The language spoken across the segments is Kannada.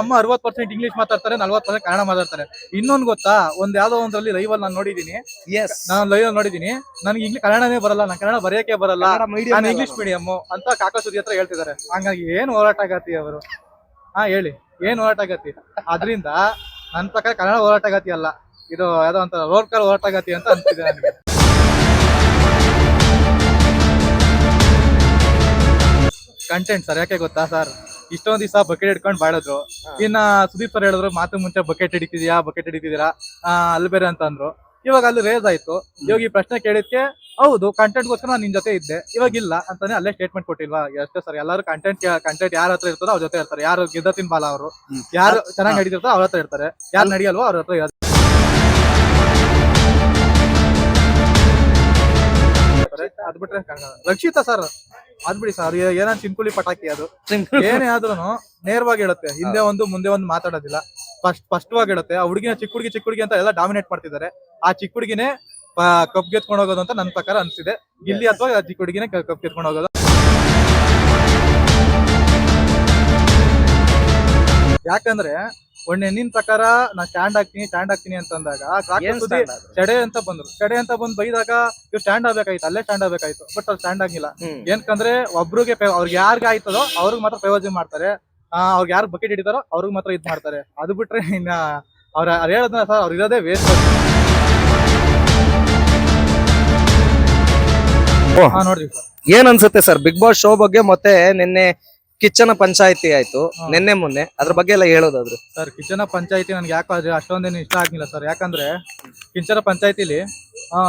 ಅಮ್ಮ ಅರವತ್ ಪರ್ಸೆಂಟ್ ಇಂಗ್ಲಿಷ್ ಮಾತಾಡ್ತಾರೆ ನಲ್ವತ್ ಪರ್ಸೆಂಟ್ ಕನ್ನಡ ಮಾತಾಡ್ತಾರೆ. ಇನ್ನೊಂದು ಗೊತ್ತಾ? ಒಂದ್ ಯಾವ್ದೋ ಒಂದ್ರಲ್ಲಿ ಅಲ್ಲಿ ನಾನು ನೋಡಿದೀನಿ. ಎಸ್ ನಾನು ಲೈವ್ ನೋಡಿದೀನಿ. ನನಗೆ ಇಂಗ್ಲಿಷ್ ಕನ್ನಡನೇ ಬರಲ್ಲ ನಾನು ಕನ್ನಡ ಬರೆಯಕ್ಕೆ ಬರಲ್ಲ. ನಾನು ಇಂಗ್ಲಿಷ್ ಮೀಡಿಯಂ ಅಂತ ಕಾಕ ಸುದ್ದಿ ಹತ್ರ ಹೇಳ್ತಿದ್ದಾರೆ ಹಂಗಾಗಿ ಏನ್ ಹೋರಾಟ ಆಗತ್ತಿ ಅವರು? ಹಾ ಹೇಳಿ. ಏನ್ ಹೋರಾಟ ಆಗತ್ತಿ ಅದರಿಂದ ನನ್ನ ಪ್ರಕಾರ ಕನ್ನಡ ಹೋರಾಟಗಾತಿ ಅಲ್ಲ. ಇದು ಯಾವ್ದೋ ಅಂತ ರೋಡ್ಕರ್ ಹೋರಾಟಗಾತಿ ಅಂತ ಅನ್ಸಿದೆ ನನಗೆ. ಕಂಟೆಂಟ್ ಸರ್ ಯಾಕೆ ಗೊತ್ತಾ ಸರ್ ಇಷ್ಟೊಂದ್ ದಿವಸ ಬಕೆಟ್ ಹಿಡ್ಕೊಂಡು ಬಾಳಿದ್ರು ಇನ್ನ ಸುದೀಪ್ ಸರ್ ಹೇಳಿದ್ರು ಮಾತು ಮುಂಚೆ ಬಕೆಟ್ ಹಿಡಿತಿದ್ಯಾ? ಬಕೆಟ್ ಹಿಡಿತಿದ್ದೀರಾ? ಅಲ್ಲಿ ಬೇರೆ ಅಂತ ಅಂದ್ರು. ಇವಾಗ ಅಲ್ಲಿ ರೇಸ್ ಆಯ್ತು. ಇವಾಗ ಈ ಪ್ರಶ್ನೆ ಕೇಳಿದ್ಕೆ ಹೌದು ಕಂಟೆಂಟ್ ಗೋಸ್ಕರ ನಾನು ನಿನ್ ಜೊತೆ ಇದ್ದೆ. ಇವಾಗ ಇಲ್ಲ ಅಂತಾನೆ ಅಲ್ಲೇ ಸ್ಟೇಟ್ಮೆಂಟ್ ಕೊಟ್ಟಿಲ್ವಾ? ಅಷ್ಟೇ ಸರ್ ಎಲ್ಲರೂ ಕಂಟೆಂಟ್ ಕಂಟೆಂಟ್ ಯಾರ ಹತ್ರ ಇರ್ತಾರೋ ಅವ್ರ ಜೊತೆ ಇರ್ತಾರೆ. ಯಾರು ಗೆದ್ದ ತಿನ್ಬಾಲ ಅವರು? ಯಾರು ಚೆನ್ನಾಗಿ ನಡೀತಿರ್ತಾರೋ ಅವ್ರ ಹತ್ರ ಇರ್ತಾರೆ. ಯಾರು ನಡೆಯಲ್ವೋ ಅವ್ರ ಹತ್ರ ಇರ್ತಾರೆ ಅದ್ ಬಿಟ್ರೆ ರಕ್ಷಿತಾ ಸರ್ ಅದ್ ಬಿಡಿ ಸರ್ ಏನೋ ಚಿನ್ಕುಳಿ ಪಟಾಕಿ ಅದು. ಏನೇ ಆದ್ರೂ ನೇರವಾಗಿ ಹೇಳುತ್ತೆ. ಹಿಂದೆ ಒಂದು ಮುಂದೆ ಒಂದು ಮಾತಾಡೋದಿಲ್ಲ. ಫಸ್ಟ್ ಸ್ಪಷ್ಟವಾಗಿ ಹೇಳುತ್ತೆ ಆ ಹುಡುಗಿನ ಚಿಕ್ಕ ಹುಡುಗಿ ಚಿಕ್ಕ ಹುಡುಗಿ ಅಂತ ಎಲ್ಲ ಡಾಮಿನೇಟ್ ಮಾಡ್ತಿದ್ದಾರೆ. ಆ ಚಿಕ್ಕ ಹುಡುಗಿನೇ ಕಪ್ ಗೆತ್ಕೊಂಡು ಹೋಗೋದು ಅಂತ ನನ್ನ ಪ್ರಕಾರ ಅನ್ಸಿದೆ ಇಲ್ಲಿ ಅಥವಾ ಚಿಕ್ಕ ಹುಡುಗಿನೇ ಕಪ್ ಗೆತ್ಕೊಂಡು ಹೋಗೋದು? ಯಾಕಂದ್ರೆ ಒಂದ್ ನಿನ್ ಪ್ರಕಾರ ನಾ ಸ್ಟ್ಯಾಂಡ್ ಹಾಕ್ತೀನಿ ಸ್ಟ್ಯಾಂಡ್ ಹಾಕ್ತೀನಿ ಅಂತಂದಾಗ ಅಂದಾಗ ಏನ್ ಸುದ್ದಿ stand ಅದು? ಚಡೆ ಅಂತ ಬಂದ್ರು. ಚಡೆ ಅಂತ ಬಂದ್ ಬೈದಾಗ ಇವ್ ಸ್ಟ್ಯಾಂಡ್ ಆಗ್ಬೇಕಾಯ್ತು ಅಲ್ಲೇ ಸ್ಟ್ಯಾಂಡ್ ಆಗ್ಬೇಕಾಯ್ತು ಬಟ್ ಅವ್ರು ಸ್ಟ್ಯಾಂಡ್ ಆಗಿಲ್ಲ. ಏನ್ಕಂದ್ರೆ ಏನಕಂದ್ರೆ ಒಬ್ರಿಗೆ ಅವ್ರಿಗೆ ಯಾರ್ಗ ಆಯ್ತದೋ ಅವ್ರಿಗೆ ಮಾತ್ರ ಪ್ರಯೋಜನ ಮಾಡ್ತಾರೆ. ಆ, ಅವ್ರಿಗೆ ಯಾರು ಬಕೆಟ್ ಹಿಡಿತಾರೋ ಅವ್ರಿಗೆ ಮಾತ್ರ ಇದ್ ಮಾಡ್ತಾರೆ. ಅದು ಬಿಟ್ರೆ ಇನ್ನ ಅವ್ರ ಅವ್ರು ಹೇಳದ್ನ ಸರ್ ಅವ್ರು ಇರೋದೇ ವೇಸ್ಟ್ ಓ. ಹಾ ನೋಡ್ರಿ ಸರ್. ಏನ್ ಅನ್ಸುತ್ತೆ ಸರ್? ಬಿಗ್ ಬಾಸ್ ಶೋ ಬಗ್ಗೆ ಮತ್ತೆ ನಿನ್ನೆ ಕಿಚ್ಚನ ಪಂಚಾಯತಿ ಆಯ್ತು. ನಿನ್ನೆ ಮೊನ್ನೆ. ಅದ್ರ ಬಗ್ಗೆ ಎಲ್ಲ ಹೇಳೋದಾದ್ರು. ಸರ್ ಕಿಚ್ಚನ ಪಂಚಾಯತಿ ನನ್ಗೆ ಯಾಕೋ ಆದ್ರೆ ಅಷ್ಟೊಂದೇನು ಇಷ್ಟ ಆಗ್ಲಿಲ್ಲ ಸರ್. ಯಾಕಂದ್ರೆ ಕಿಂಚನ ಪಂಚಾಯತಿಲಿ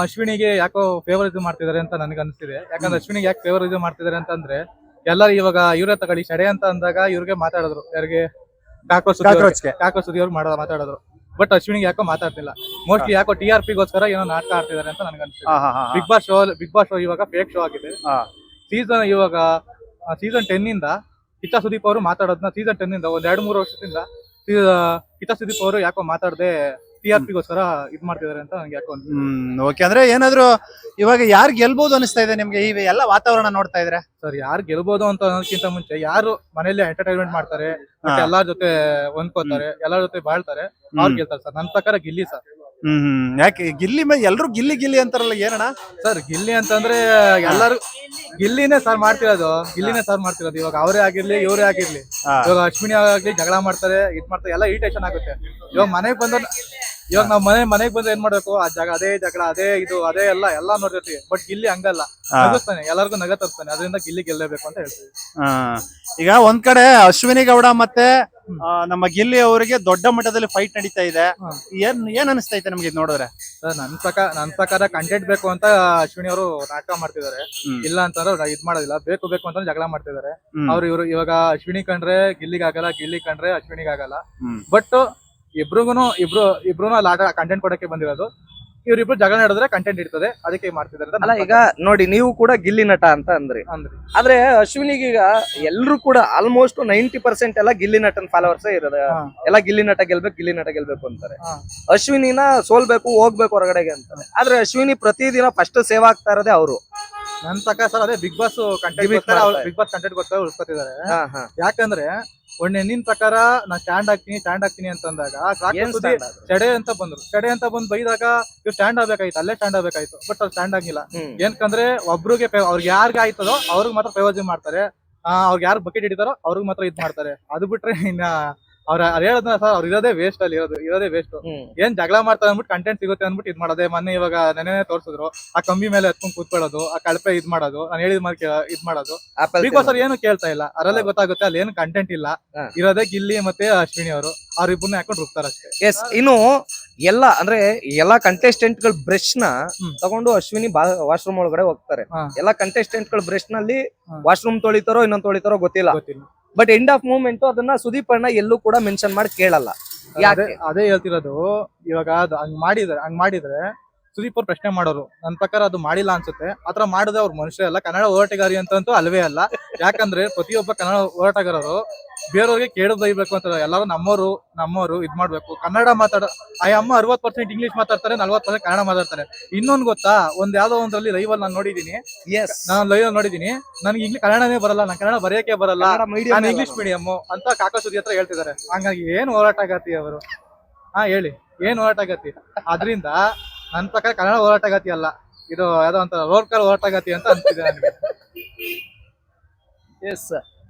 ಅಶ್ವಿನಿಗೆ ಯಾಕೋ ಫೇವರಿಸಮ್ ಮಾಡ್ತಿದ್ದಾರೆ ಅಂತ ನನಗೆ ಅನಿಸ್ತಿದೆ. ಯಾಕಂದ್ರೆ ಅಶ್ವಿನಿಗೆ ಯಾಕೆ ಫೇವರಿಸಮ್ ಮಾಡ್ತಿದ್ದಾರೆ ಅಂತಂದ್ರೆ ಎಲ್ಲರೂ ಇವಾಗ ಇವ್ರ ತಗೊಳ್ಳಿ ಶಡೆ ಅಂತ ಅಂದಾಗ ಇವ್ರಿಗೆ ಮಾತಾಡಿದ್ರು. ಯಾರಿಗೆ? ಕಾಕೋ ಸುದ್ದಿ ಕಾಕೋ ಸುದ್ದಿ ಅವ್ರು ಮಾಡ ಮಾತಾಡಿದ್ರು. ಬಟ್ ಅಶ್ವಿನಿಗೆ ಯಾಕೋ ಮಾತಾಡ್ತಿಲ್ಲ. ಮೋಸ್ಟ್ಲಿ ಯಾಕೋ ಟಿ ಆರ್ ಪಿಗೋಸ್ಕರ ಏನೋ ನಾಟಕ ಆಡ್ತಿದ್ದಾರೆ ಅಂತ ನನಗೆ ಅನ್ಸುತ್ತೆ Bigg Boss show Bigg Boss show ಇವಾಗ ಫೇಕ್ ಶೋ ಆಗಿದೆ. ಸೀಸನ್ ಇವಾಗ ಸೀಸನ್ ಟೆನ್ ಇಂದ ಕಿಚ್ಚ ಸುದೀಪ್ ಅವರು ಮಾತಾಡೋದನ್ನ ಸೀಸನ್ ಟೆನ್ ಇಂದ ಒಂದ್ ಎರಡು ಮೂರು ವರ್ಷದಿಂದ ಹಿತ ಸುದೀಪ್ ಅವರು ಯಾಕೋ ಮಾತಾಡದೆ ಟಿ ಆರ್ ಪಿಗೋಸ್ಕರ ಇದ್ ಮಾಡ್ತಿದ್ದಾರೆ ಅಂತ ನಂಗೆ ಯಾಕೋ ಅನ್ಸುತ್ತೆ. ಹ್ಮ್ ಓಕೆ ಅಂದ್ರೆ ಏನಾದ್ರು ಇವಾಗ ಯಾರು ಗೆಲ್ಬಹುದು ಅನಿಸ್ತಾ ಇದೆ ನಿಮ್ಗೆ? ಈ ಎಲ್ಲ ವಾತಾವರಣ ನೋಡ್ತಾ ಇದ್ರೆ? ಸರ್ ಯಾರು ಗೆಲ್ಬೋದು ಅಂತ ಅನ್ನೋದಕ್ಕಿಂತ ಮುಂಚೆ ಯಾರು ಮನೇಲಿ ಎಂಟರ್ಟೈನ್ಮೆಂಟ್ ಮಾಡ್ತಾರೆ ಮತ್ತೆ ಎಲ್ಲಾರ್ ಎಲ್ಲಾರ ಜೊತೆ ಹೊಂದ್ಕೋತಾರೆ ಎಲ್ಲಾರ ಜೊತೆ ಬಾಳ್ತಾರೆ ಅವ್ರು ಗೆಲ್ತಾರೆ ಸರ್. ನನ್ನ ಪ್ರಕಾರ ಗಿಲ್ಲಿ ಸರ್. ಹ್ಮ್ ಹ್ಮ್. ಯಾಕೆ ಗಿಲ್ಲಿ ಮೇ ಎಲ್ರು ಗಿಲ್ಲಿ ಗಿಲ್ಲಿ ಅಂತಾರಲ್ಲ ಏನಣ್ಣ? ಸರ್ ಗಿಲ್ಲಿ ಅಂತಂದ್ರೆ ಎಲ್ಲರೂ ಗಿಲ್ಲಿನೇ ಸರ್ ಮಾಡ್ತಿರೋದು. ಗಿಲ್ಲಿನೇ ಸರ್ ಮಾಡ್ತಿರೋದು. ಇವಾಗ ಅವರೇ ಆಗಿರ್ಲಿ ಇವರೇ ಆಗಿರ್ಲಿ. ಇವಾಗ ಅಶ್ವಿನಿ ಆಗ್ಲಿ ಜಗಳ ಮಾಡ್ತಾರೆ ಇದ್ ಮಾಡ್ತಾರೆ ಎಲ್ಲ ಇರಿಟೇಷನ್ ಆಗುತ್ತೆ. ಇವಾಗ ಮನೆಗ್ ಬಂದ ಇವಾಗ ನಾವ್ ಮನೆ ಮನೆಗ್ ಬಂದ್ರೆ ಏನ್ ಮಾಡ್ಬೇಕು? ಆ ಜಾಗ ಅದೇ ಜಗಳ ಅದೇ ಇದು ಅದೇ ಎಲ್ಲ ಎಲ್ಲಾ ನೋಡಿರ್ತೀವಿ ಬಟ್ ಗಿಲ್ಲಿ ಹಂಗಲ್ಲ. ನಗಿಸ್ತಾನೆ ಎಲ್ಲರಿಗೂ ನಗ ತರ್ತಾನೆ ಅದರಿಂದ ಗಿಲ್ಲಿ ಗೆಲ್ಲಬೇಕು ಅಂತ ಹೇಳ್ತೀವಿ. ಹ. ಈಗ ಒಂದ್ ಕಡೆ ಅಶ್ವಿನಿ ಗೌಡ ಮತ್ತೆ ನಮ್ಮ ಗಿಲ್ಲಿ ಅವರಿಗೆ ದೊಡ್ಡ ಮಟ್ಟದಲ್ಲಿ ಫೈಟ್ ನಡೀತಾ ಇದೆ. ಏನ್ ಏನ್ ಅನಿಸ್ತೈತೆ ನಮ್ಗೆ ಇದ್ ನೋಡಿದ್ರೆ? ನನ್ ಪ್ರಕಾರ ನನ್ ಪ್ರಕಾರ ಕಂಟೆಂಟ್ ಬೇಕು ಅಂತ ಅಶ್ವಿನಿ ಅವರು ನಾಟಕ ಮಾಡ್ತಿದ್ದಾರೆ. ಇಲ್ಲ ಅಂತಂದ್ರೆ ಇದ್ ಮಾಡೋದಿಲ್ಲ. ಬೇಕು ಬೇಕು ಅಂತ ಜಗಳ ಮಾಡ್ತಿದ್ದಾರೆ. ಅವ್ರು ಇವರು ಇವಾಗ ಅಶ್ವಿನಿ ಕಂಡ್ರೆ ಗಿಲ್ಲಿಗ್ ಆಗಲ್ಲ ಗಿಲ್ಲಿ ಕಂಡ್ರೆ ಅಶ್ವಿನಿಗಾಗಲ್ಲ ಬಟ್ ಇಬ್ರಿಗೂ ಇಬ್ರು ಇಬ್ರು ಅಲ್ಲಿ ಆಟ ಕಂಟೆಂಟ್ ಕೊಡಕ್ಕೆ ಬಂದಿರೋದು. ಇವ್ರಿಬ್ರು ಜಗಳ ನಡೆದ್ರೆ ಕಂಟೆಂಟ್ ಇರ್ತದೆ ಅದಕ್ಕೆ ಮಾಡ್ತಿದ್ದಾರೆ ಅಂತ ಅಲ್ಲ ಈಗ ನೋಡಿ ನೀವು ಕೂಡ ಗಿಲ್ಲಿ ನಟ ಅಂತ ಅಂದ್ರಿ. ಅಂದ್ರಿ. ಆದ್ರೆ ಅಶ್ವಿನಿಗೆ ಈಗ ಎಲ್ರು ಕೂಡ ಆಲ್ಮೋಸ್ಟ್ ನೈಂಟಿ ಪರ್ಸೆಂಟ್ ಎಲ್ಲ ಗಿಲ್ಲಿ ನಟನ್ ಫಾಲೋವರ್ಸ್ ಇರೋದ. ಎಲ್ಲ ಗಿಲ್ಲಿ ನಟ ಗೆಲ್ಬೇಕು ಗಿಲ್ಲಿ ನಟ ಗೆಲ್ಬೇಕು ಅಂತಾರೆ. ಅಶ್ವಿನಿನ ಸೋಲ್ಬೇಕು ಹೋಗ್ಬೇಕು ಹೊರಗಡೆಗೆ ಅಂತಾರೆ. ಆದ್ರೆ ಅಶ್ವಿನಿ ಪ್ರತಿದಿನ ಫಸ್ಟ್ ಸೇವ್ ಆಗ್ತಾ ಇರೋದೇ ಅವರು. ನನ್ ಪ್ರಕಾರ ಸರ್ ಅದೇ Bigg Boss content Bigg Boss content ಬರ್ತಾರೆ ಉಳ್ಕೊತಿದ್ದಾರೆ ಯಾಕಂದ್ರೆ ಒಂದ್ ನಿನ್ ಪ್ರಕಾರ ನಾ ಸ್ಟ್ಯಾಂಡ್ ಆಗ್ತೀನಿ ಸ್ಟ್ಯಾಂಡ್ ಆಗ್ತೀನಿ ಅಂತಂದಾಗ ಸುದ್ದಿ? ಚಡೆ ಅಂತ ಬಂದ್ರು ಚಡೆ ಅಂತ ಬಂದ್ ಬೈದಾಗ ಇವ್ ಸ್ಟ್ಯಾಂಡ್ ಆಗ್ಬೇಕಾಯ್ತು ಅಲ್ಲೇ ಸ್ಟ್ಯಾಂಡ್ ಆಗ್ಬೇಕಾಯ್ತು ಬಟ್ ಅವ್ರು ಸ್ಟ್ಯಾಂಡ್ ಆಗಿಲ್ಲ. ಏನಕಂದ್ರೆ ಒಬ್ರಿಗೆ ಅವ್ರಿಗೆ ಯಾರಿಗೆ ಆಯ್ತದೋ ಅವ್ರಿಗೆ ಮಾತ್ರ ಪ್ರಯೋಜನ ಮಾಡ್ತಾರೆ ಅವ್ರಿಗೆ ಯಾರು ಬಕೆಟ್ ಹಿಡಿತಾರೋ ಅವ್ರಿಗೆ ಮಾತ್ರ ಇದ್ ಮಾಡ್ತಾರೆ ಅದು ಬಿಟ್ರೆ ಇನ್ನ ಅವ್ರ ಅವ್ರು ಹೇಳದ್ನ ಸರ್ ಅವ್ರು ಇರೋದೇ ವೇಸ್ಟ್ ಅಲ್ಲಿ ಇರೋದು ಇರೋದೇ ವೇಸ್ಟ್. ಏನ್ ಜಗಳ ಮಾಡ್ತಾರೆ ಅಂದ್ಬಿಟ್ಟು ಕಂಟೆಂಟ್ ಸಿಗುತ್ತೆ ಅಂದ್ಬಿಟ್ಟು ಇದ್ ಮಾಡೋದೇ. ಮೊನ್ನೆ ಇವಾಗ ನೆನೆ ತೋರ್ಸಿದ್ರು ಆ ಕಂಬಿ ಮೇಲೆ ಹತ್ಕೊಂಡ್ ಕೂತ್ಕೊಳ್ಳೋದು ಆ ಕಳಪೆ ಇದ್ ಮಾಡೋದು ನಾನು ಹೇಳಿದ ಮಾರ್ಕ್ ಇದ್ ಮಾಡೋದು. ಬಿಗ್ ಬಾಸ್ ಅವ್ರು ಏನು ಕೇಳ್ತಾ ಇಲ್ಲ ಅದರಲ್ಲೇ ಗೊತ್ತಾಗುತ್ತೆ ಅಲ್ಲಿ ಏನು ಕಂಟೆಂಟ್ ಇಲ್ಲ. ಇರೋದೇ ಗಿಲ್ಲಿ ಮತ್ತೆ ಅಶ್ವಿನಿ ಅವರು. ಅವ್ರಿಬ್ಬರನ್ನ ಹಾಕೊಂಡು ರುಬ್ತಾರೆ ಅಷ್ಟೇ. ಎಸ್ ಇನ್ನು ಎಲ್ಲ ಅಂದ್ರೆ ಎಲ್ಲಾ ಕಂಟೆಸ್ಟೆಂಟ್ಗಳ ಬ್ರಷ್ನ ತಗೊಂಡು ಅಶ್ವಿನಿ ವಾಶ್ರೂಮ್ ಒಳಗಡೆ ಹೋಗ್ತಾರೆ. ಎಲ್ಲಾ ಕಂಟೆಸ್ಟೆಂಟ್ಗಳ ಬ್ರಷ್ನಲ್ಲಿ ವಾಶ್ರೂಮ್ ತೊಳಿತಾರೋ ಇನ್ನೊಂದ್ ತೊಳಿತಾರೋ ಗೊತ್ತಿಲ್ಲ. ಗೊತ್ತಿಲ್ಲ. ಬಟ್ ಎಂಡ್ ಆಫ್ ಮೂಮೆಂಟ್ ಅದನ್ನ ಸುದೀಪ್ ಅಣ್ಣ ಎಲ್ಲೂ ಕೂಡ ಮೆನ್ಷನ್ ಮಾಡಿ ಕೇಳಲ್ಲ. ಅದೇ ಹೇಳ್ತಿರೋದು ಇವಾಗ ಅದು ಹಂಗ್ ಮಾಡಿದ್ರೆ ಹಂಗ್ ಮಾಡಿದ್ರೆ ಸುದೀಪ್ ಅವ್ರು ಪ್ರಶ್ನೆ ಮಾಡೋರು ನನ್ನ ಪ್ರಕಾರ ಅದು ಮಾಡಿಲ್ಲ ಅನ್ಸುತ್ತೆ. ಆತರ ಮಾಡಿದ್ರೆ ಅವ್ರ ಮನುಷ್ಯ ಅಲ್ಲ. ಕನ್ನಡ ಹೋರಾಟಗಾರಿ ಅಂತಂತೂ ಅಲ್ವೇ ಅಲ್ಲ. ಯಾಕಂದ್ರೆ ಪ್ರತಿಯೊಬ್ಬ ಕನ್ನಡ ಹೋರಾಟಗಾರರು ಬೇರೆಯವ್ರಿಗೆ ಕೇಳು ಬೈಬೇಕು ಅಂತ ಎಲ್ಲರೂ ನಮ್ಮವರು ನಮ್ಮವರು ಇದ್ ಮಾಡ್ಬೇಕು. ಕನ್ನಡ ಮಾತಾಡ ಆ ಅಮ್ಮ ಅರವತ್ ಪರ್ಸೆಂಟ್ ಇಂಗ್ಲಿಷ್ ಮಾತಾಡ್ತಾರೆ ನಲ್ವತ್ ಪರ್ಸೆಂಟ್ ಕನ್ನಡ ಮಾತಾಡ್ತಾರೆ. ಇನ್ನೊಂದು ಗೊತ್ತಾ ಒಂದ್ ಯಾವ್ದೋ ಒಂದ್ರಲ್ಲಿ ಲೈವ್ ಅಲ್ಲಿ ನಾನು ನೋಡಿದೀನಿ ನಾನು ಲೈವ್ ನೋಡಿದೀನಿ ನನಗೆ ಇಂಗ್ಲಿಷ್ ಕನ್ನಡನೇ ಬರಲ್ಲ ನಾನು ಕನ್ನಡ ಬರೆಯಕ್ಕೆ ಬರಲ್ಲ. ನಾನು ಇಂಗ್ಲಿಷ್ ಮೀಡಿಯಂ ಅಂತ ಕಾಕಾ ಸುದ್ದಿ ಹತ್ರ ಹೇಳ್ತಿದ್ದಾರೆ. ಹಂಗಾಗಿ ಏನ್ ಹೋರಾಟ ಆಗತ್ತಿ ಅವರು? ಹಾ ಹೇಳಿ. ಏನ್ ಹೋರಾಟ ಆಗತ್ತಿ ಅದ್ರಿಂದ ನನ್ ಪ್ರಕಾರ ಕನ್ನಡ ಹೋರಾಟಗಾತಿ ಅಲ್ಲ. ಇದು ಯಾವ್ದೋ ಅಂತ ರೋಡ್ಕರ್ ಹೋರಾಟಗಾತಿ ಅಂತ ಅನ್ಸಿದೆ ನನಗೆ. ಎಸ್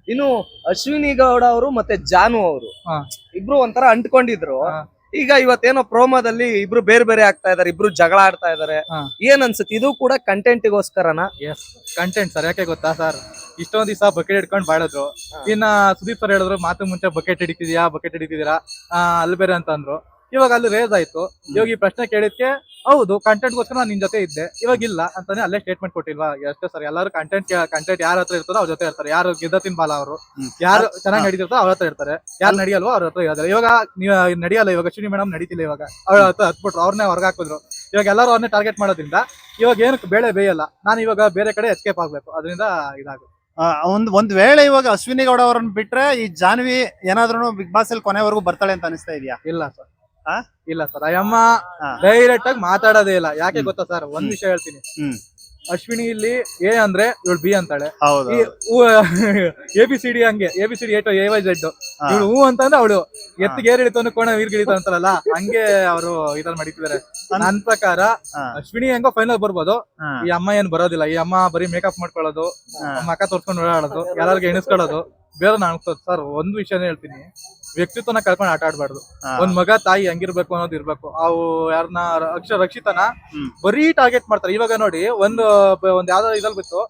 ಇನ್ನು ಅಶ್ವಿನಿ ಗೌಡ ಅವರು ಮತ್ತೆ ಜಾನು ಅವರು. ಹಾ. ಇಬ್ರು ಒಂಥರ ಅಂಟ್ಕೊಂಡಿದ್ರು. ಹಾ. ಈಗ ಇವತ್ತೇನೋ ಪ್ರೋಮೋದಲ್ಲಿ ಇಬ್ರು ಬೇರೆ ಬೇರೆ ಆಗ್ತಾ ಇದಾರೆ ಇಬ್ರು ಜಗಳ ಆಡ್ತಾ ಇದಾರೆ. ಹಾ. ಏನ್ ಅನ್ಸುತ್ತೆ? ಇದು ಕೂಡ ಕಂಟೆಂಟ್ಗೋಸ್ಕರನ ಎಸ್ ಕಂಟೆಂಟ್ ಸರ್ ಯಾಕೆ ಗೊತ್ತಾ ಸರ್ ಇಷ್ಟೊಂದ್ ದಿವಸ ಬಕೆಟ್ ಹಿಡ್ಕೊಂಡು ಬಾಳಿದ್ರು ಹಾ. ಇನ್ನ ಸುದೀಪ್ ಸರ್ ಹೇಳಿದ್ರು ಮಾತು ಮುಂಚೆ ಬಕೆಟ್ ಹಿಡಿತಿದ್ಯಾ? ಬಕೆಟ್ ಹಿಡಿತಿದ್ದೀರಾ? ಆ, ಅಲ್ಲಿ ಬೇರೆ ಅಂತ ಅಂದ್ರು ಇವಾಗ ಅಲ್ಲಿ ರೇಸ್ ಆಯ್ತು. ಇವಾಗ ಈ ಪ್ರಶ್ನೆ ಕೇಳಿದ್ಕೆ ಹೌದು ಕಂಟೆಂಟ್ ಗೋಸ್ಕರ ನಾನು ನಿನ್ ಜೊತೆ ಇದ್ದೆ. ಇವಾಗ ಇಲ್ಲ ಅಂತಾನೆ ಅಲ್ಲೇ ಸ್ಟೇಟ್ಮೆಂಟ್ ಕೊಟ್ಟಿಲ್ವಾ? ಎಷ್ಟೇ ಸರ್ ಎಲ್ಲರೂ ಕಂಟೆಂಟ್ ಕಂಟೆಂಟ್ ಯಾರ ಹತ್ರ ಇರ್ತಾರೋ ಅವ್ರ ಜೊತೆ ಇರ್ತಾರೆ. ಯಾರು ಗೆದ್ದ ಬಾಲ ಅವರು? ಯಾರು ಚೆನ್ನಾಗಿ ನಡೀತಿರ್ತಾರೋ ಅವ್ರ ಹತ್ರ ಇರ್ತಾರೆ. ಯಾರು ನಡೆಯಲ್ವೋ ಅವ್ರ ಹತ್ರ ಇರೋದಿಲ್ಲ. ಇವಾಗ ನೀವು ನಡೆಯಲ್ಲ ಇವಾಗ ಅಶ್ವಿನಿ ಮೇಡಮ್ ನಡೀತಿಲ್ಲ ಇವಾಗ. ಅವ್ರ ಹತ್ರ ಹತ್ಬಿಟ್ರು ಅವ್ರನ್ನೇ ಹೊರಗೆ ಹಾಕಿದ್ರು ಇವಾಗ ಎಲ್ಲರೂ ಅವ್ರನ್ನೇ ಟಾರ್ಗೆಟ್ ಮಾಡೋದ್ರಿಂದ ಇವಾಗ ಏನಕ್ಕೆ ಬೇಳೆ ಬೇಯಲ್ಲ. ನಾನು ಇವಾಗ ಬೇರೆ ಕಡೆ ಎಸ್ಕೇಪ್ ಆಗ್ಬೇಕು. ಅದರಿಂದ ಇದಾಗುತ್ತೆ. ಒಂದು ಒಂದ್ ವೇಳೆ ಇವಾಗ ಅಶ್ವಿನಿ ಗೌಡ ಅವರನ್ನ ಬಿಟ್ರೆ ಈ ಜಾನ್ವಿ ಏನಾದ್ರೂ ಬಿಗ್ ಬಾಸ್ ಅಲ್ಲಿ ಕೊನೆವರೆಗೂ ಬರ್ತಾಳೆ ಅಂತ ಅನಿಸ್ತಾ ಇದೆಯಾ? ಇಲ್ಲ ಸರ್? ಇಲ್ಲ ಸರ್ ಅಯ್ಯಮ್ಮ. ಡೈರೆಕ್ಟ್ ಆಗಿ ಮಾತಾಡೋದೇ ಇಲ್ಲ. ಯಾಕೆ ಗೊತ್ತಾ ಸರ್? ಒಂದ್. ವಿಷಯ ಹೇಳ್ತೀನಿ. ಅಶ್ವಿನಿ ಇಲ್ಲಿ ಎ ಅಂದ್ರೆ ಇವಳು ಬಿ ಅಂತಾಳೆ. ಎ ಬಿ ಸಿ ಡಿ ಹಂಗೆ ಎ ಬಿ ಸಿ ಡಿ ಏಟು ಎ ವೈ ಜೆಡ್. ಇವಳು ಹೂ ಅಂತಂದ್ರೆ ಅವಳು. ಎತ್ತಿಗೆ ಏರ್ ಅಂದ್ರೆ ಕೋಣ ವೀರ್ ಗಿಳಿತ ಅಂತಾರಲ್ಲ ಹಂಗೆ ಅವರು ಇದ್ರಲ್ಲಿ ಮಡಿತಿದ್ದಾರೆ ನನ್ ಪ್ರಕಾರ ಅಶ್ವಿನಿ ಹೆಂಗೋ ಫೈನಲ್ ಬರ್ಬೋದು. ಈ ಅಮ್ಮ ಏನ್ ಬರೋದಿಲ್ಲ. ಈ ಅಮ್ಮ ಬರೀ ಮೇಕಪ್ ಮಾಡ್ಕೊಳ್ಳೋದು. ಮಕ್ಕ ತೋರ್ಸ್ಕೊಂಡು ಓಡಾಡೋದು ಎಲ್ಲರಿಗೂ ಎಣಿಸ್ಕೊಳ್ಳೋದು. ಬೇರೆ ನಾನು ಸರ್ ಒಂದ್ ವಿಷಯನೇ ಹೇಳ್ತೀನಿ. ವ್ಯಕ್ತಿತ್ವನ ಕಳ್ಕೊಂಡು ಆಟ ಆಡ್ಬಾರ್ದು. ಹಾ. ಒಂದ್ ಮಗ ತಾಯಿ ಹೆಂಗಿರ್ಬೇಕು ಅನ್ನೋದು ಇರ್ಬೇಕು. ಅವು ಯಾರನ್ನ ಅಕ್ಷರ ರಕ್ಷಿತನ ಹ್ಮ್. ಬರೀ ಟಾರ್ಗೆಟ್ ಮಾಡ್ತಾರೆ. ಇವಾಗ ನೋಡಿ ಒಂದು ಬ- ಒಂದ್ ಯಾವ್ದೋ ಇದಲ್ ಬಿತ್ತು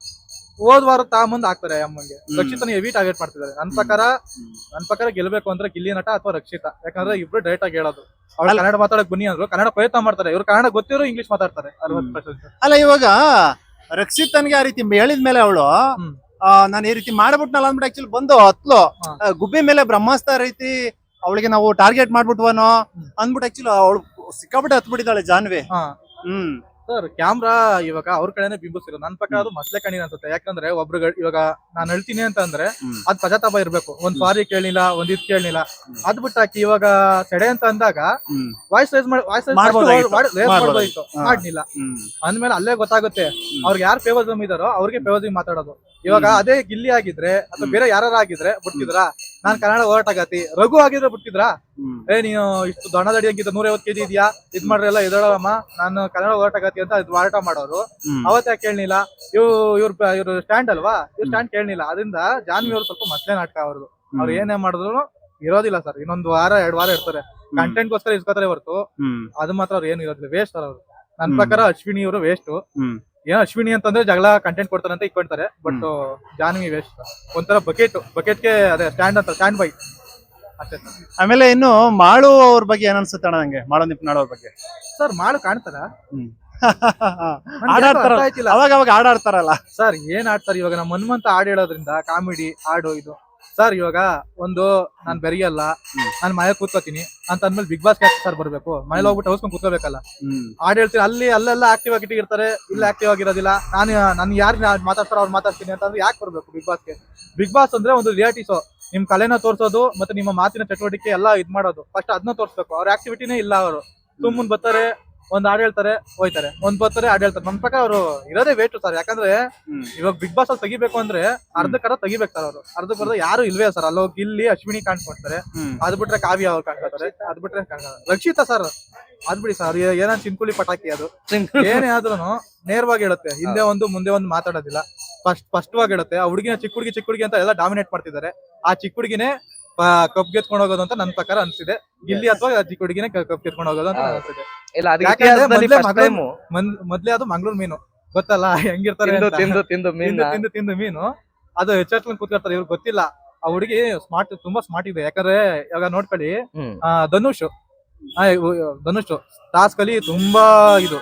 ಹೋದ್ ವಾರ ತಾ ಮುಂದೆ ಹಾಕ್ತಾರೆ ಅಮ್ಮಂಗೆ. ಹ್ಮ್. ರಕ್ಷಿತನ ಹೆವಿ ಟಾರ್ಗೆಟ್ ಮಾಡ್ತಿದ್ದಾರೆ. ನನ್ ಪ್ರಕಾರ ಹ್ಮ್. ನನ್ ಪ್ರಕಾರ ಗೆಲ್ಬೇಕು ಅಂದ್ರೆ ಗಿಲ್ಲಿ ನಟ ಅಥವಾ ರಕ್ಷಿತ. ಯಾಕಂದ್ರೆ ಇಬ್ರು ಡೈರೆಕ್ಟ್ ಆಗಿ ಹೇಳೋದು. ಅವ್ರು ಅಲ್ಲ- ಕನ್ನಡ ಮಾತಾಡಕ್ ಬನ್ನಿ ಅಂದ್ರು ಕನ್ನಡ ಪ್ರಯತ್ನ ಮಾಡ್ತಾರೆ. ಇವ್ರು ಕನ್ನಡ ಗೊತ್ತಿರೋ ಇಂಗ್ಲಿಷ್ ಮಾತಾಡ್ತಾರೆ. ಅರವತ್ತು ಪರ್ಸೆಂಟ್ ಅಲ್ಲ ಇವಾಗ ರಕ್ಷಿತನ್ಗೆ ಆ ರೀತಿ ಹೇಳಿದ್ಮೇಲೆ ಅವಳು ಹ್ಮ್. ನಾನು ಈ ರೀತಿ ಮಾಡ್ಬಿಟ್ನಲ್ಲ ಅಂದ್ಬಿಟ್ಟು ಆಕ್ಚುಲಿ ಬಂದು ಹತ್ಲು. ಗುಬ್ಬಿ ಮೇಲೆ ಬ್ರಹ್ಮಾಸ್ತ್ರ ರೀತಿ ಅವಳಿಗೆ ನಾವು ಟಾರ್ಗೆಟ್ ಮಾಡ್ಬಿಟ್ವನೋ. ಅಂದ್ಬಿಟ್ಟು ಆಕ್ಚುಲಿ ಅವಳು ಸಿಕ್ಕಾಬಿಟ್ಟು ಹತ್ಬಿಟ್ಟಿದ್ದಾಳೆ ಜಾನ್ವಿ. ಹಾ. ಹ್ಮ್. ಸರ್ ಕ್ಯಾಮ್ರಾ ಇವಾಗ ಅವ್ರ ಕಡೆನೆ ಬಿಂಬಿಸಿರೋ ನನ್ ಪ್ರಕಾರ ಅದು ಮಸ್ಲೆ ಕಣ್ಣಿನ ಅನ್ಸುತ್ತೆ. ಯಾಕಂದ್ರೆ ಒಬ್ರು ಇವಾಗ ನಾನು ಹೇಳ್ತೀನಿ ಅಂತ ಅಂದ್ರೆ. ಅದ್ ಪಜಾತಾಪ ಇರ್ಬೇಕು. ಒಂದ್ ಸಾರಿ ಕೇಳಿಲ್ಲ ಒಂದ್ ಇದ್ ಕೇಳಿಲ್ಲ ಅದ್ ಬಿಟ್ಟಾಕಿ ಇವಾಗ ತಡೆ ಅಂತ ಅಂದಾಗ ವಾಯ್ಸ್ ರೈಸ್ ಮಾಡಿ ವಾಯ್ಸ್. ರೇಸ್ ಮಾಡ್ಬೋದಾಗಿತ್ತು. ಮಾಡ್ಲಿಲ್ಲ. ಅಂದ್ಮೇಲೆ ಅಲ್ಲೇ ಗೊತ್ತಾಗುತ್ತೆ. ಅವ್ರಿಗೆ ಯಾರು ಫೇವರ್ ಇದಾರೋ ಅವ್ರಿಗೆ ಫೇವರ್ ಮಾತಾಡೋದು. ಇವಾಗ ಅದೇ ಗಿಲ್ಲಿ ಆಗಿದ್ರೆ ಅಥವಾ ಬೇರೆ ಯಾರು ಆಗಿದ್ರೆ ಬಿಡ್ತಿದ್ರ? ನಾನ್ ಕನ್ನಡ ಹೋರಾಟಗಾತಿ ರಘು ಆಗಿದ್ರೆ ಬಿಡ್ತಿದ್ರಾ? ಏ ನೀನು ಇಷ್ಟು ದೊಣ್ಣ ದಡಿ ಹಂಗಿದ್ದ ನೂರ ಐವತ್ತು ಕೆಜಿ ಇದೆಯಾ? ಇದ್ ಮಾಡ್ರಿ ಎಲ್ಲ ಎದಳಮ್ಮ ನಾನು ಕನ್ನಡ ಹೋರಾಟಗಾತಿ ಅಂತ ಇದು ಹೋರಾಟ ಮಾಡೋರು. ಅವತ್ತ ಯಾಕೆ ಕೇಳಲಿಲ್ಲ ಇವ್ ಇವ್ರ ಇವ್ರ ಸ್ಟ್ಯಾಂಡ್ ಅಲ್ವಾ? ಇವ್ರ ಸ್ಟ್ಯಾಂಡ್ ಕೇಳಲಿಲ್ಲ ಅದರಿಂದ ಜಾನ್ವಿ ಅವ್ರು ಸ್ವಲ್ಪ ಮಸ್ಲೆ ನಾಟಕ ಅವ್ರದ್ದು ಅವ್ರು ಏನೇ ಮಾಡಿದ್ರು ಇರೋದಿಲ್ಲ ಸರ್. ಇನ್ನೊಂದು ವಾರ ಎರಡ್ ವಾರ ಇರ್ತಾರೆ. ಕಂಟೆಂಟ್ ಗೋಸ್ಕರ ಇಸ್ಕೋತಾರೆ ಹೊರತು. ಅದು ಮಾತ್ರ ಅವ್ರು ಏನು ಇರೋದಿಲ್ಲ. ವೇಸ್ಟ್ ಸರ್ ಅವ್ರು ನನ್ನ ಪ್ರಕಾರ ಅಶ್ವಿನಿ ಅವರು ವೇಸ್ಟ್ ಏನೋ ಅಶ್ವಿನಿ ಅಂತಂದ್ರೆ ಜಗಳ ಕಂಟೆಂಟ್ ಕೊಡ್ತಾರೆ ಅಂತ ಇಟ್ಕೊಳ್ತಾರೆ ಬಟ್ ಜಾನ್ವಿ ವೇಸ್ಟ್ ಒಂಥರ ಬಕೆಟ್ ಬಕೆಟ್ಗೆ ಅದೇ ಸ್ಟ್ಯಾಂಡ್ ಅಂತ ಸ್ಟ್ಯಾಂಡ್ ಬೈ ಅಷ್ಟೇ ಆಮೇಲೆ ಇನ್ನು ಮಾಳು ಅವ್ರ ಬಗ್ಗೆ ಏನ್ ಅನ್ಸುತ್ತೆ ಅಣ್ಣ ನಂಗೆ? ಮಾಳು ನಿಪ್ನಾಳ್ ಅವ್ರ ಬಗ್ಗೆ. ಸರ್ ಮಾಡು ಕಾಣ್ತಾರ ಆಡಾಡ್ತಾರ. ಅವಾಗ ಅವಾಗ ಆಡಾಡ್ತಾರಲ್ಲ. ಸರ್ ಏನ್ ಆಡ್ತಾರ ಇವಾಗ? ನಮ್ಮ ಹನುಮಂತ ಹಾಡ್ ಹೇಳೋದ್ರಿಂದ ಕಾಮಿಡಿ ಹಾಡು ಇದು. ಸರ್ ಇವಾಗ ಒಂದು ನಾನ್ ಬೆರಿಯಲ್ಲ ನಾನು ಮನೆ ಕೂತ್ಕೋತೀನಿ ಅಂತ ಅಂದ್ಮೇಲೆ ಬಿಗ್ ಬಾಸ್ ಸರ್ ಬರ್ಬೇಕು. ಮನೇಲಿ ಹೋಗ್ಬಿಟ್ಟು ಹೌಸ್ಕೊಂಡ್ ಕೂತ್ಕೋಬೇಕಲ್ಲ. ಆಡ್ ಹೇಳ್ತೀನಿ ಅಲ್ಲಿ ಅಲ್ಲೆಲ್ಲ ಆಕ್ಟಿವ್ ಆಗಿ ಇಟ್ಟಿರ್ತಾರೆ ಇಲ್ಲ ಆಕ್ಟಿವ್ ಆಗಿರೋದಿಲ್ಲ. ನಾನು ನನ್ ಯಾರು ಮಾತಾಡ್ತಾರೋ ಅವ್ರು ಮಾತಾಡ್ತೀನಿ ಅಂತಂದ್ರೆ ಯಾಕೆ ಬರ್ಬೇಕು ಬಿಗ್ ಬಾಸ್ಗೆ ಬಿಗ್ ಬಾಸ್ ಅಂದ್ರೆ ಒಂದು ರಿಯಾಲಿಟಿ ಶೋ ನಿಮ್ ಕಲೆನ ತೋರ್ಸೋದು ಮತ್ತೆ ನಿಮ್ಮ ಮಾತಿನ ಚಟುವಟಿಕೆ ಎಲ್ಲ ಇದ್ ಮಾಡೋದು. ಫಸ್ಟ್ ಅದನ್ನ ತೋರ್ಸ್ಬೇಕು. ಅವ್ರ ಆಕ್ಟಿವಿಟಿನೇ ಇಲ್ಲ ಅವರು. ಸುಮ್ಮನೆ ಬರ್ತಾರೆ ಒಂದ್ ಹಾಡು ಹೇಳ್ತಾರೆ ಹೋಯ್ತಾರೆ. ಒಂದ್ ಬರ್ತಾರೆ ಹಾಡ್ ಹೇಳ್ತಾರೆ. ನಮ್ ಪ್ರಕಾರ ಅವರು ಇರೋದೇ ವೇಟ್ ಸರ್ ಯಾಕಂದ್ರೆ ಇವಾಗ ಬಿಗ್ ಬಾಸ್ ಅಲ್ಲಿ ತೆಗಿಬೇಕು ಅಂದ್ರೆ ಅರ್ಧಕ್ಕರ ತೆಗಿಬೇಕು ಸರ್ ಅವರು. ಅರ್ಧ ಬರ್ದ ಯಾರು ಇಲ್ವೇ ಸರ್ ಅಲ್ಲಿ ಹೋಗಿ ಇಲ್ಲಿ ಅಶ್ವಿನಿ ಕಾಣ್ಕೊಡ್ತಾರೆ ಅದ್ ಬಿಟ್ರೆ ಕಾವ್ಯ ಅವ್ರು ಕಾಣ್ಕೊತಾರೆ ಅದ್ ಬಿಟ್ರೆ. ರಕ್ಷಿತಾ ಸರ್ ಅದ್ಬಿಡಿ ಸರ್ ಏನೋ ಚಿನ್ಕುಲಿ ಪಟಾಕಿ ಅದು. ಏನೇ ಆದ್ರೂ ನೇರವಾಗಿ ಹೇಳುತ್ತೆ. ಹಿಂದೆ ಒಂದು ಮುಂದೆ ಒಂದು ಮಾತಾಡೋದಿಲ್ಲ. ಫಸ್ಟ್ ಸ್ಪಷ್ಟವಾಗಿ ಹೇಳುತ್ತೆ ಆ ಹುಡುಗಿನ ಚಿಕ್ಕ ಹುಡುಗಿ ಚಿಕ್ಕ ಹುಡುಗಿ ಅಂತ ಎಲ್ಲ ಡಾಮಿನೇಟ್ ಮಾಡ್ತಿದ್ದಾರೆ. ಆ ಚಿಕ್ಕ ಹುಡುಗಿನೇ ಕಪ್ ಗೆತ್ಕೊಂಡು ಹೋಗೋದು ಅಂತ ನನ್ನ ಪ್ರಕಾರ ಅನ್ಸಿದೆ. ಇಲ್ಲಿ ಅಥವಾ ಚಿಕ್ಕ ಹುಡುಗಿನೇ ಕಪ್ ಗೆತ್ಕೊಂಡು ಹೋಗೋದು ಅಂತ ಅನ್ಸಿದೆ. ಇಲ್ಲ ಅದು ಯಾಕಂದ್ರೆ ಇತಿಹಾಸದಲ್ಲಿ ಮೊದ್ಲೇ first ಮಗಳು- time. ಮೊದ್- ಮೊದ್ಲೇ ಅದು ಮಂಗ್ಳೂರ್ ಮೀನು. ಗೊತ್ತಲ್ಲ ಹೆಂಗಿರ್ತಾರೆ ತಿಂದು ಅಂತ. ತಿಂದು ಮೀನು ಮೀನ್? ತಿಂದು ತಿಂದು ತಿಂದು ಮೀನು. ಅದು ಹೆಚ್ಚು ಕೂತ್ಕೊಳ್ತಾರೆ ಇವ್ರಿಗೆ ಗೊತ್ತಿಲ್ಲ. ಆ ಹುಡುಗಿ ಸ್ಮಾರ್ಟ್ ತುಂಬಾ ಸ್ಮಾರ್ಟ್ ಇದೆ. ಯಾಕಂದ್ರೆ ಇವಾಗ ನೋಡ್ಕೊಳ್ಳಿ ಆ, ಧನುಷ್. ಆ, ಇವ್- ಧನುಷ್. ಟಾಸ್ಕ್ ಅಲ್ಲಿ ತುಂಬಾ ಇದು.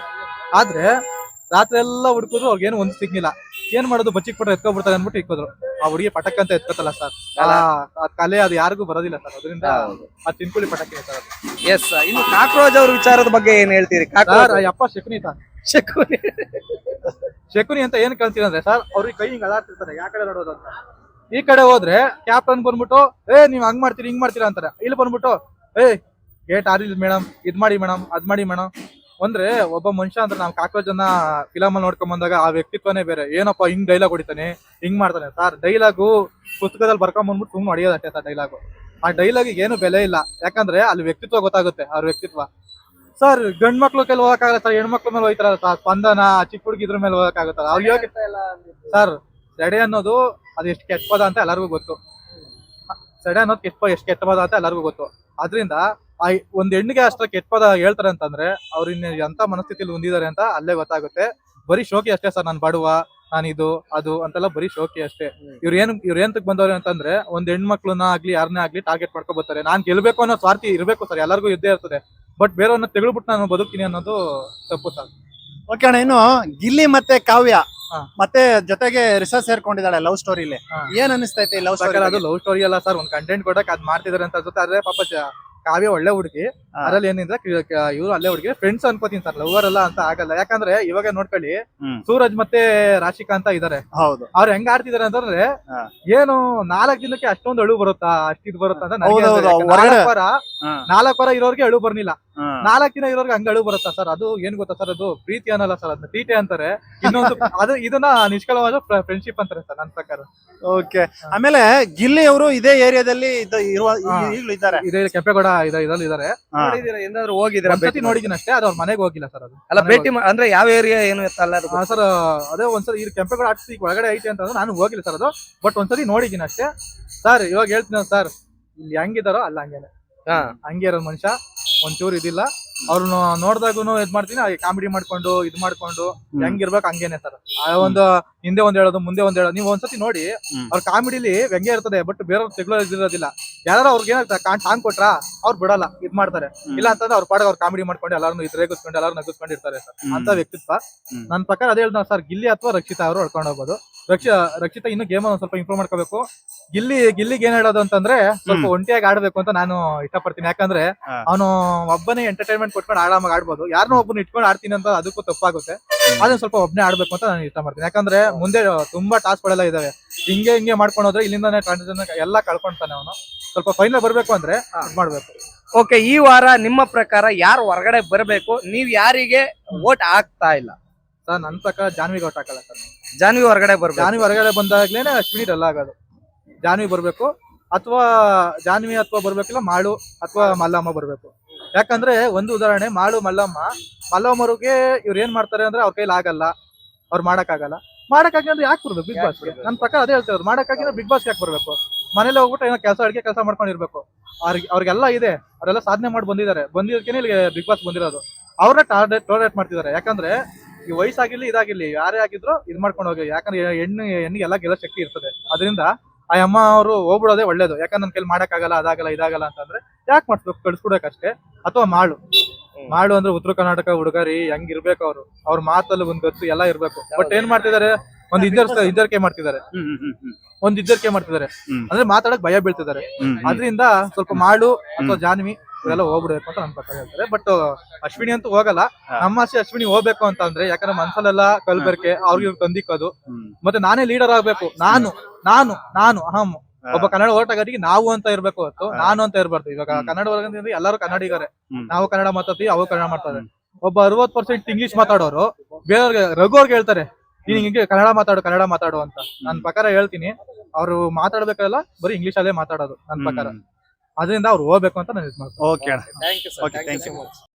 ಆದ್ರೆ ರಾತ್ರಿ ಎಲ್ಲ ಹುಡುಕಿದ್ರು ಅವ್ರಿಗೆ ಏನು ಒಂದು ಸಿಗ್ಲಿಲ್ಲ. ಏನ್ ಮಾಡೋದು ಬಚ್ಚಿಗೆ ಪಟ್ಟ ಎತ್ಕೊಬಿಡ್ತಾರೆ ಅಂದ್ಬಿಟ್ಟು ಇಕ್ಕೋದ್ರು ಆ ಹುಡುಗಿ ಪಟಕ್ ಅಂತ ಎತ್ಕೋತಲ್ಲ ಸರ್ ಆ ಕಲೆ ಅದು ಯಾರಿಗೂ ಬರೋದಿಲ್ಲ ಸರ್ ಅದರಿಂದ ಆ ತಿನ್ಕೊಳ್ಳಿ ಪಟಕ್ಕೆ ಸರ್ ಎಸ್ ಇನ್ನು ಕಾಕ್ರೋಜ್ ಅವ್ರ ವಿಚಾರದ ಬಗ್ಗೆ ಏನ್ ಹೇಳ್ತೀರಿ? ಅಪ್ಪ ಶಕುನಿ ಸರ್ ಶಕುನಿ. ಶಕುನಿ ಅಂತ ಏನ್ ಕಲ್ತೀರ ಅಂದ್ರೆ ಸರ್ ಅವ್ರಿಗೆ ಕೈ ಹಿಂಗ್ ಯಾ ಕಡೆ ನೋಡೋದು ಅಂತ. ಈ ಕಡೆ ಹೋದ್ರೆ ಕ್ಯಾಪ್ಟನ್ ಬಂದ್ಬಿಟ್ಟು ಏ ನೀವ್ ಹಂಗ್ ಮಾಡ್ತೀರಿ ಹಿಂಗ್ ಮಾಡ್ತೀರಾ? ಅಂತಾರೆ. ಇಲ್ಲಿ ಬಂದ್ಬಿಟ್ಟು ಏ ಗೇಟ್ ಆರಿಲ್ಲ ಮೇಡಮ್ ಇದ್ ಮಾಡಿ ಮೇಡಮ್ ಅದ್ ಮಾಡಿ ಮೇಡಮ್ ಅಂದ್ರೆ ಒಬ್ಬ ಮನುಷ್ಯ ಅಂದ್ರೆ ನಾವು ಕಾಕ್ರೋಚ್ ಅನ್ನ ಫಿಲಮ್ ಅಲ್ಲಿ ನೋಡ್ಕೊಂಡ್ ಬಂದಾಗ ಆ ವ್ಯಕ್ತಿತ್ವನೇ ಬೇರೆ. ಏನಪ್ಪ ಹಿಂಗ್ ಡೈಲಾಗ್ ಹೊಡಿತಾನೆ ಹಿಂಗ್ ಮಾಡ್ತಾನೆ. ಸರ್ ಡೈಲಾಗು ಪುಸ್ತಕದಲ್ಲಿ ಬರ್ಕೊಂಡ್ ಬಂದ್ಬಿಟ್ಟು ಸುಮ್ಮನೆ ಹೊಡಿಯೋದಷ್ಟೇ ಸರ್ ಡೈಲಾಗು ಆ ಡೈಲಾಗ್ ಏನು ಬೆಲೆ ಇಲ್ಲ. ಯಾಕಂದ್ರೆ ಅಲ್ಲಿ ವ್ಯಕ್ತಿತ್ವ ಗೊತ್ತಾಗುತ್ತೆ ಅವ್ರ ವ್ಯಕ್ತಿತ್ವ. ಸರ್ ಗಂಡ್ ಮಕ್ಳು ಕೆಲ ಹೋಗಕ್ಕಾಗಲ್ಲ ಸರ್ ಹೆಣ್ಮಕ್ಳ ಮೇಲೆ ಹೋಯ್ತಾರಲ್ಲ ಸರ್ ಸ್ಪಂದನ ಚಿಕ್ಕ ಹುಡುಗಿ ಇದ್ರ ಮೇಲೆ ಹೋಗಕ್ಕಾಗುತ್ತಲ್ಲ. ಅವ್ರು ಯೋಗ ಸರ್ ಸೆಡೆ ಅನ್ನೋದು ಅದು ಎಷ್ಟು ಕೆಟ್ಟ ಪದ ಅಂತ ಎಲ್ಲರಿಗೂ ಗೊತ್ತು. ಸೆಡೆ ಅನ್ನೋದು ಕೆಟ್ಟ ಎಷ್ಟು ಕೆಟ್ಟ ಪದ ಅಂತ ಎಲ್ಲರಿಗೂ ಗೊತ್ತು. ಅದರಿಂದ ಆ ಒಂದ್ ಹೆಣ್ಣಿಗೆ ಅಷ್ಟ ಕೆಟ್ಟ ಪದ ಹೇಳ್ತಾರೆ ಅಂತಂದ್ರೆ ಅವ್ರ ಇನ್ನ ಎಂತ ಮನಸ್ಥಿತಿಲಿ ಹೊಂದಿದ್ದಾರೆ ಅಂತ ಅಲ್ಲೇ ಗೊತ್ತಾಗುತ್ತೆ. ಬರೀ ಶೋಕಿ ಅಷ್ಟೇ ಸರ್ ನಾನು ಬಡವ ನಾನು ಇದು ಅದು ಅಂತೆಲ್ಲ ಬರೀ ಶೋಕಿ ಅಷ್ಟೇ. ಇವ್ರು ಏನ್ ಇವ್ರ ಏಂತಕ್ ಬಂದವ್ರೆ ಅಂತಂದ್ರೆ ಒಂದ್ ಹೆಣ್ಮಕ್ಳನ್ನ ಆಗ್ಲಿ ಯಾರನ್ನೇ ಆಗ್ಲಿ ಟಾರ್ಗೆಟ್ ಮಾಡ್ಕೊ ಬರ್ತಾರೆ ನಾನ್ ಗೆಲ್ಬೇಕು ಅನ್ನೋ ಸ್ವಾರ್ಥಿ ಇರ್ಬೇಕು ಸರ್ ಎಲ್ಲರಿಗೂ ಇದ್ದೇ ಇರ್ತದೆ. ಬಟ್ ಬೇರೆಯವ್ರನ್ನ ತೆಗೆದ್ಬಿಟ್ಟು ನಾನು ಬದುಕ್ತೀನಿ ಅನ್ನೋದು ತಪ್ಪು ಸರ್. ಓಕೆ ಅಣ್ಣ ಇನ್ನು ಗಿಲ್ಲಿ ಮತ್ತೆ ಕಾವ್ಯ ಮತ್ತೆ ಜೊತೆಗೆ ರಿಸರ್ಚ್ ಸೇರ್ಕೊಂಡಿದ್ದಾಳೆ ಲವ್ ಸ್ಟೋರಿಲಿ. ಏನ್ ಅನಿಸ್ತೈತೆ ಲವ್ ಸ್ಟೋರಿ ಅದು ಲವ್ ಸ್ಟೋರಿ ಅಲ್ಲ ಸರ್ ಒಂದ್ ಕಂಟೆಂಟ್ ಕೊಡಕ್ ಅದ್ ಮಾಡ್ತಿದಾರೆ ಅಂತ ಅನ್ಸುತ್ತೆ. ಆದ್ರೆ ಪಾಪ ಕಾವ್ಯ ಒಳ್ಳೆ ಹುಡುಗಿ. ಅದ್ರಲ್ಲಿ ಏನಿದ್ರೆ ಇವ್ರು ಅಲ್ಲೇ ಹುಡುಗಿ. ಫ್ರೆಂಡ್ಸ್ ಅನ್ಕೋತೀನಿ ಸರ್ ಲವರ್ ಅಲ್ಲ ಅಂತ ಆಗಲ್ಲ. ಯಾಕಂದ್ರೆ ಇವಾಗ ನೋಡ್ಕೊಳ್ಳಿ. ಸೂರಜ್ ಮತ್ತೆ ರಾಶಿಕಾ ಅಂತ ಇದಾರೆ. ಹೌದು. ಅವ್ರು ಹೆಂಗ್ ಆಡ್ತಿದಾರೆ ಅಂತಂದ್ರೆ ಏನು ನಾಲ್ಕ್ ದಿನಕ್ಕೆ ಅಷ್ಟೊಂದು ಅಳು ಬರುತ್ತಾ? ಅಷ್ಟಿದ್ ಬರುತ್ತಾ ಅಂತ ನಾಲ್ಕ್ ವಾರ ನಾಲ್ಕು ವಾರ ಇರೋರ್ಗೆ ಅಳು ಬರ್ಲಿಲ್ಲ. ನಾಲ್ಕು ದಿನ ಇರೋರ್ಗೆ ಹಂಗ ಅಳು ಬರುತ್ತಾ ಸರ್ ಅದು ಏನ್ ಗೊತ್ತಾ ಸರ್ ಅದು ಪ್ರೀತಿ ಅನ್ನಲ್ಲ ಸರ್ ಅದನ್ನ ತೀಟೆ ಅಂತಾರೆ. ಇನ್ನೊಂದು ಅದು ಇದನ್ನ ನಿಷ್ಕಲವಾದ ಫ್ರೆಂಡ್ಶಿಪ್ ಅಂತಾರೆ ಸರ್ ನನ್ನ ಪ್ರಕಾರ. ಓಕೆ ಆಮೇಲೆ ಗಿಲ್ಲಿ ಅವರು ಇದೇ ಏರಿಯಾದಲ್ಲಿ ಇರುವ. ಈಗಲೂ ಇದ್ದಾರೆ. ಇದೇ ಕೆಂಪೇಗೌಡ ಇದ್ರಲ್ಲಿ ಇದಾರೆ. ನೋಡಿದೀರಾ ಹೋಗಿದ್ದೀರಾ ಭೇಟಿ? ನೋಡಿದೀನಿ ಅಷ್ಟೇ ಅದು ಅವ್ರ ಮನೆಗೆ ಹೋಗಿಲ್ಲ ಸರ್ ಅದು. ಅಲ್ಲ ಭೇಟಿ ಮಾ- ಅಂದ್ರೆ ಯಾವ ಏರಿಯಾ ಏನು ಅಲ್ಲ ಅದು ಸರ್ ಅದೇ ಒಂದ್ಸರಿ ಈ ಕೆಂಪೇಗೌಡ ಆರ್ಟ್ಸ್ ಈಗ ಒಳಗಡೆ ಐತೆ ಅಂತ ನಾನು ಹೋಗಿಲ್ಲ ಸರ್ ಅದು. ಬಟ್ ಒಂದ್ಸರಿ ನೋಡಿದೀನಿ ಅಷ್ಟೇ. ಸರ್ ಇವಾಗ ಹೇಳ್ತೀನಿ ಸರ್ ಇಲ್ಲಿ ಹೆಂಗಿದಾರೋ ಅಲ್ಲ ಹಂಗೇನೆ. ಹಾ. ಹಂಗೆ ಇರೋ ಮನುಷ್ಯ ಒಂಚೂರು ಇದಿಲ್ಲ. ಅವ್ರನ್ನ ನೋಡಿದಾಗ ಇದ್ ಮಾಡ್ತೀನಿ ಕಾಮಿಡಿ ಮಾಡ್ಕೊಂಡು ಇದ್ ಮಾಡ್ಕೊಂಡು. ಹೆಂಗಿರ್ಬೇಕು ಹಂಗೇನೆ ಸರ್ ಒಂದು ಹಿಂದೆ ಒಂದ್ ಹೇಳೋದು ಮುಂದೆ ಒಂದ್ ಹೇಳೋದು. ನೀವು ಒಂದ್ಸತಿ ನೋಡಿ. ಅವ್ರ ಕಾಮಿಡಿಲಿ ವ್ಯಂಗ್ಯ ಇರ್ತದೆ ಬಟ್ ಬೇರೆಯವ್ರು ತೆಗ್ಲೋ ಇದಿರೋದಿಲ್ಲ ಯಾರು ಅವ್ರಿಗೆ ಏನಾಗ್ತದೆ ಟಾಂಗ್ ಕೊಟ್ರ ಅವ್ರು ಬಿಡಲ್ಲ ಇದ್ ಮಾಡ್ತಾರೆ. ಇಲ್ಲ ಅಂತಂದ್ರೆ ಅವ್ರ ಪಾಡ ಅವ್ರ ಕಾಮಿಡಿ ಮಾಡ್ಕೊಂಡು ಎಲ್ಲಾರು ಇದ್ರೆ ಕುತ್ಕೊಂಡು ಎಲ್ಲಾರು ನಗಿಸ್ಕೊಂಡಿರ್ತಾರೆ ಸರ್ ಅಂತ ವ್ಯಕ್ತಿತ್ವ. ನನ್ ನನ್ನ ಪ್ರಕಾರ ಅದೇ ಹೇಳ್ದ ಸರ್ ಗಿಲ್ಲಿ ಅಥವಾ ರಕ್ಷಿತಾ ಅವರು ಹೊಡ್ಕೊಂಡು ಹೋಗ್ಬೋದು. ರಕ್ಷ ರಕ್ಷಿತಾ ಇನ್ನು ಗೇಮ್ ಒಂದ್ ಸ್ವಲ್ಪ ಇಂಪ್ರೂವ್ ಮಾಡ್ಕೋಬೇಕು. ಗಿಲ್ಲಿ ಗಿಲ್ಲಿಗೆ ಏನ್ ಹೇಳೋದು ಅಂತಂದ್ರೆ ಸ್ವಲ್ಪ ಒಂಟಿಯಾಗಿ ಆಡ್ಬೇಕು ಅಂತ ನಾನು ಇಷ್ಟಪಡ್ತೀನಿ. ಯಾಕಂದ್ರೆ ಅವನು ಒಬ್ಬನೇ ಎಂಟರ್ಟೈನ್ಮೆಂಟ್ ಕೊಟ್ಕೊಂಡು ಆರಾಮಾಗಿ ಆಡ್ಬೋದು. ಯಾರನ್ನೋ ಒಬ್ಬನ ಇಟ್ಕೊಂಡು ಆಡ್ತೀನಿ ಅಂತ ಅದಕ್ಕೂ ತಪ್ಪಾಗುತ್ತೆ. ಅದನ್ನ ಸ್ವಲ್ಪ ಒಬ್ಬನೇ ಆಡ್ಬೇಕು ಅಂತ ನಾನು ಇಷ್ಟಪಡ್ತೀನಿ ಯಾಕಂದ್ರೆ ಮುಂದೆ ತುಂಬಾ ಟಾಸ್ಕ್ಗಳೆಲ್ಲ ಇದಾವೆ. ಹಿಂಗೆ ಹಿಂಗೆ ಮಾಡ್ಕೊಂಡು ಹೋದ್ರೆ ಇಲ್ಲಿಂದಾನೆ ಎಲ್ಲ ಕಳ್ಕೊಂತಾನೆ ಅವನು. ಸ್ವಲ್ಪ ಫೈನಲ್ ಬರ್ಬೇಕು ಅಂದ್ರೆ ಮಾಡ್ಬೇಕು. ಓಕೆ ಈ ವಾರ ನಿಮ್ಮ ಪ್ರಕಾರ ಯಾರು ಹೊರಗಡೆ ಬರಬೇಕು? ನೀವ್ ಯಾರಿಗೆ ವೋಟ್ ಹಾಕ್ತಾ ಇಲ್ಲ? ಸರ್ ನನ್ನ ಪ್ರಕಾರ ಜಾನ್ವಿ ಓಟ್ ಹಾಕಲ್ಲ ಸರ್. ಜಾನ್ವಿ ಹೊರಗಡೆ ಬರ್ಬೇಕು. ಜಾನ್ವಿ ಹೊರಗಡೆ ಬಂದಾಗ್ಲೇನೆ ಸ್ಪೀಡ್ ಎಲ್ಲ ಆಗೋದು. ಜಾನ್ವಿ ಬರ್ಬೇಕು. ಅಥವಾ ಜಾನ್ವಿ ಅಥವಾ ಬರ್ಬೇಕಿಲ್ಲ ಮಾಳು ಅಥವಾ ಮಲ್ಲಮ್ಮ ಬರ್ಬೇಕು. ಯಾಕಂದ್ರೆ ಒಂದು ಉದಾಹರಣೆ ಮಾಳು ಮಲ್ಲಮ್ಮ. ಮಲ್ಲಮ್ಮರಿಗೆ ಇವ್ರು ಏನ್ ಮಾಡ್ತಾರೆ ಅಂದ್ರೆ ಅವ್ರ ಕೈಲಿ ಆಗಲ್ಲ. ಅವ್ರು ಮಾಡಕ್ಕಾಗಲ್ಲ. ಮಾಡಕ್ಕಾಗಿ ಅಂದ್ರೆ ಯಾಕೆ ಬರ್ಬೇಕು? ಬಿಗ್ ಬಾಸ್ ನನ್ನ ಪ್ರಕಾರ ಅದೇ ಹೇಳ್ತಾರೆ ಮಾಡಕ್ಕಾಗಿ ಬಿಗ್ ಬಾಸ್ ಯಾಕೆ ಬರ್ಬೇಕು? ಮನೇಲಿ ಹೋಗ್ಬಿಟ್ಟು ಏನೋ ಕೆಲಸ ಅಡಿಗೆ ಕೆಲಸ ಮಾಡ್ಕೊಂಡಿರ್ಬೇಕು. ಅವ್ರಿಗೆ ಅವ್ರಿಗೆಲ್ಲ ಇದೆ. ಅವರೆಲ್ಲ ಸಾಧನೆ ಮಾಡಿ ಬಂದಿದ್ದಾರೆ. ಬಂದಿದ್ದಕ್ಕೇನೆ ಇಲ್ಲಿ ಬಿಗ್ ಬಾಸ್ ಬಂದಿರೋದು. ಅವ್ರನ್ನ ಟಾರ್ಗೆಟ್ ಟಾರ್ಗೆಟ್ ಮಾಡ್ತಿದ್ದಾರೆ. ಯಾಕಂದ್ರೆ ಈ ವಯಸ್ಸಾಗಿರ್ಲಿ ಇದಾಗಿರ್ಲಿ ಯಾರೇ ಆಗಿದ್ರು ಇದ್ ಮಾಡ್ಕೊಂಡು ಹೋಗಿ. ಯಾಕಂದ್ರೆ ಹೆಣ್ಣು ಹೆಣ್ಣಿಗೆ ಎಲ್ಲ ಗೆಲ್ಲ ಶಕ್ತಿ ಇರ್ತದೆ. ಅದರಿಂದ ಆ ಅಮ್ಮ ಅವರು ಹೋಗ್ಬಿಡೋದೇ ಒಳ್ಳೇದು. ಯಾಕಂದ್ರೆ ನನ್ನ ಕೈಲಿ ಮಾಡೋಕ್ಕಾಗಲ್ಲ ಅದಾಗಲ್ಲ ಇದಾಗಲ್ಲ ಅಂತಂದ್ರೆ ಯಾಕೆ ಮಾಡಿಸ್ಬೇಕು ಕಳ್ಸ್ಕೊಡಕ್ಕಷ್ಟೇ ಅಥವಾ ಮಾಳು. ಮಾಡು ಅಂದ್ರೆ ಉತ್ತರ ಕರ್ನಾಟಕ ಹುಡುಗರಿ ಹೆಂಗ್ ಇರ್ಬೇಕು ಅವರು. ಅವ್ರ ಮಾತಲ್ಲಿ ಒಂದ್ ಗೊತ್ತು ಎಲ್ಲ ಇರ್ಬೇಕು. ಬಟ್ ಏನ್ ಮಾಡ್ತಿದ್ದಾರೆ ಒಂದ್ ಇದ್ದರ್ ಇದ್ದರ್ಕೆ ಮಾಡ್ತಿದ್ದಾರೆ ಒಂದ್ ಇದ್ದರ್ಕೆ ಮಾಡ್ತಿದ್ದಾರೆ ಅಂದ್ರೆ ಮಾತಾಡಕ್ ಭಯ ಬೀಳ್ತಿದ್ದಾರೆ. ಅದರಿಂದ ಸ್ವಲ್ಪ ಮಾಡು ಅಥವಾ ಜಾನ್ವಿ ಇವೆಲ್ಲ ಹೋಗ್ಬಿಡ್ಬೇಕು ಅಂತ ನನ್ ಪ್ರಕಾರ ಹೇಳ್ತಾರೆ. ಬಟ್ ಅಶ್ವಿನಿ ಅಂತೂ ಹೋಗಲ್ಲ. ನಮ್ಮ ಆಸೆ ಅಶ್ವಿನಿ ಹೋಗ್ಬೇಕು ಅಂತ ಅಂದ್ರೆ ಯಾಕಂದ್ರೆ ಮನ್ಸಲ್ಲೆಲ್ಲ ಕಲ್ಬೆರ್ಕೆ ಅವ್ರಿಗೆ ತಂದಿಕ್ಕೋದು. ಮತ್ತೆ ನಾನೇ ಲೀಡರ್ ಆಗ್ಬೇಕು. ನಾನು ನಾನು ನಾನು ಅಹಂ. ಹಾ. ಒಬ್ಬ ಕನ್ನಡ ಹೋರಾಟಗಾರಿಗೆ ನಾವು ಅಂತ ಇರ್ಬೇಕು ಹೊತ್ತು ನಾನು ಅಂತ ಇರ್ಬಾರ್ದು. ಇವಾಗ ಕನ್ನಡ ವರ್ಗದಿಂದ ಎಲ್ಲರೂ ಕನ್ನಡಿಗರೇ. ನಾವು ಕನ್ನಡ ಮಾತಾಡ್ತೀವಿ ಅವು ಕನ್ನಡ ಮಾತಾಡ್ತಾರೆ. ಒಬ್ಬ ಅರವತ್ ಪರ್ಸೆಂಟ್ ಇಂಗ್ಲಿಷ್ ಮಾತಾಡೋರು ಬೇರೆಯವ್ರಿಗೆ ರಘು ಅವ್ರಿಗೆ ಹೇಳ್ತಾರೆ ನೀನ್ ಹಿಂಗೆ ಕನ್ನಡ ಮಾತಾಡು ಕನ್ನಡ ಮಾತಾಡು ಅಂತ. ನನ್ನ ಪ್ರಕಾರ ಹೇಳ್ತೀನಿ ಅವ್ರು ಮಾತಾಡ್ಬೇಕಲ್ಲ ಬರೀ ಇಂಗ್ಲಿಷ್ ಅಲ್ಲೇ ಮಾತಾಡೋದು ನನ್ನ ಪ್ರಕಾರ. ಅದರಿಂದ ಅವ್ರು ಹೋಗ್ಬೇಕು ಅಂತ ನಾನು ಇದು ಮಾಡ್ತೀನಿ ಓಕೆ